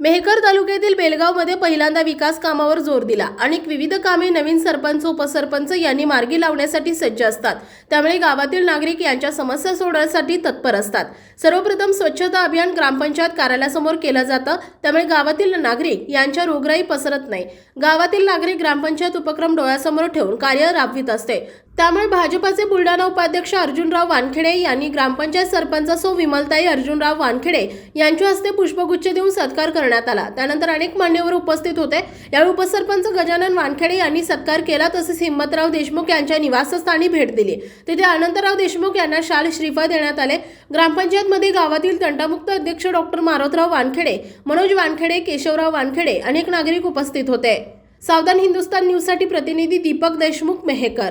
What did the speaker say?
मेहकर तालुक्यातील बेलगावमध्ये पहिल्यांदा विकास कामावर जोर दिला अनेक विविध कामे नवीन सरपंच उपसरपंच यांनी मार्गी लावण्यासाठी सज्ज असतात. त्यामुळे गावातील नागरिक यांच्या समस्या सोडवण्यासाठी तत्पर असतात. सर्वप्रथम स्वच्छता अभियान ग्रामपंचायत कार्यालयासमोर केलं जातं. त्यामुळे गावातील नागरिक यांच्या रोगराई पसरत नाही. गावातील नागरिक ग्रामपंचायत उपक्रम डोळ्यासमोर ठेवून कार्य राबवित असते. त्यामुळे भाजपाचे बुलढाणा उपाध्यक्ष अर्जुनराव वानखेडे यांनी ग्रामपंचायत सरपंच सो विमलताई अर्जुनराव वानखेडे यांच्या हस्ते पुष्पगुच्छ देऊन सत्कार करण्यात आला. त्यानंतर अनेक मान्यवर उपस्थित होते. यावेळी उपसरपंच गजानन वानखेडे यांनी सत्कार केला तसेच हिम्मतराव देशमुख यांच्या निवासस्थानी भेट दिली. तिथे अनंतराव देशमुख यांना शाल श्रीफळ देण्यात आले. ग्रामपंचायतमध्ये गावातील तंटामुक्त अध्यक्ष डॉक्टर मारोतराव वानखेडे मनोज वानखेडे केशवराव वानखेडे अनेक नागरिक उपस्थित होते. सावधान हिंदुस्तान न्यूजसाठी प्रतिनिधी दीपक देशमुख मेहेकर.